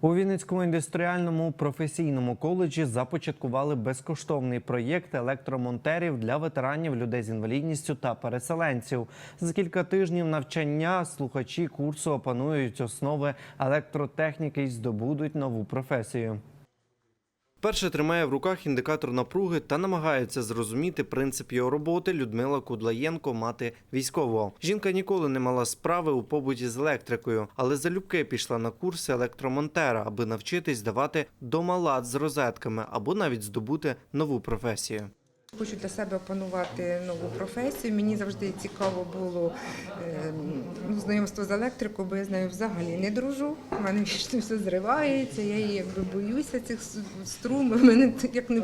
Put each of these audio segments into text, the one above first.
У Вінницькому індустріальному професійному коледжі започаткували безкоштовний проєкт електромонтерів для ветеранів, людей з інвалідністю та переселенців. За кілька тижнів навчання слухачі курсу опанують основи електротехніки і здобудуть нову професію. Перше тримає в руках індикатор напруги та намагається зрозуміти принцип його роботи Людмила Кудлаєнко, мати військового. Жінка ніколи не мала справи у побуті з електрикою, але залюбки пішла на курси електромонтера, аби навчитись давати домалад з розетками або навіть здобути нову професію. Хочу для себе опанувати нову професію. Мені завжди цікаво було е, ну, знайомство з електрикою, бо я з нею взагалі не дружу. У мене вічно все зривається, я її якби боюся цих струм. У мене як не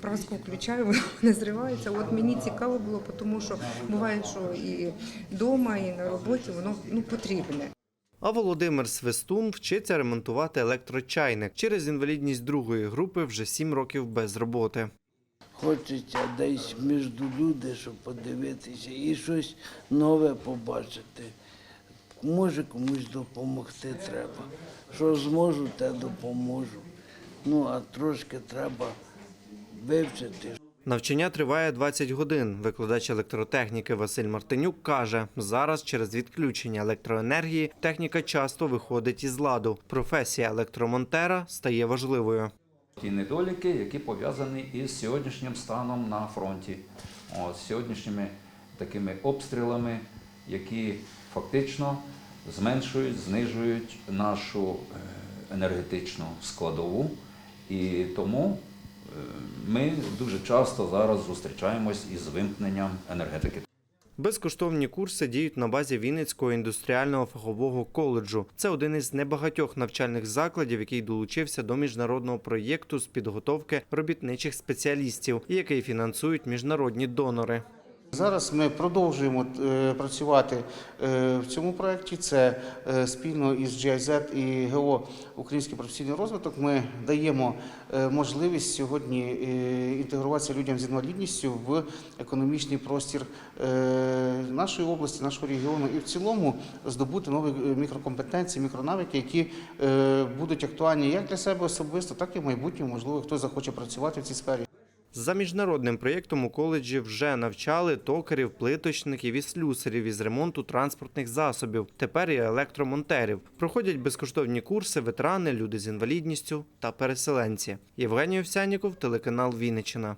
праску включаю, воно не зривається. От мені цікаво було, тому що буває, що і вдома, і на роботі воно ну, потрібне. А Володимир Свистун вчиться ремонтувати електрочайник. Через інвалідність другої групи вже сім років без роботи. Хочеться десь між люди, щоб подивитися і щось нове побачити. Може комусь допомогти треба. Що зможу, те допоможу. Ну, а трошки треба вивчити. Навчання триває 20 годин. Викладач електротехніки Василь Мартинюк каже, зараз через відключення електроенергії техніка часто виходить із ладу. Професія електромонтера стає важливою. Ті недоліки, які пов'язані із сьогоднішнім станом на фронті, з сьогоднішніми такими обстрілами, які фактично зменшують, знижують нашу е, енергетичну складову. І тому е, ми дуже часто зараз зустрічаємось із вимкненням енергетики. Безкоштовні курси діють на базі Вінницького індустріального фахового коледжу. Це один із небагатьох навчальних закладів, який долучився до міжнародного проєкту з підготовки робітничих спеціалістів, який фінансують міжнародні донори. Зараз ми продовжуємо е, працювати е, в цьому проєкті. Це е, спільно із GIZ і ГО Український професійний розвиток. Ми даємо можливість сьогодні інтегруватися людям з інвалідністю в економічний простір нашої області, нашого регіону і в цілому здобути нові мікрокомпетенції, мікронавики, які будуть актуальні як для себе особисто, так і в майбутньому. Можливо, хтось захоче працювати в цій сфері. За міжнародним проєктом у коледжі вже навчали токарів, плиточників і слюсарів із ремонту транспортних засобів. Тепер і електромонтерів. Проходять безкоштовні курси ветерани, люди з інвалідністю та переселенці. Євгеній Овсяніков, телеканал Вінниччина.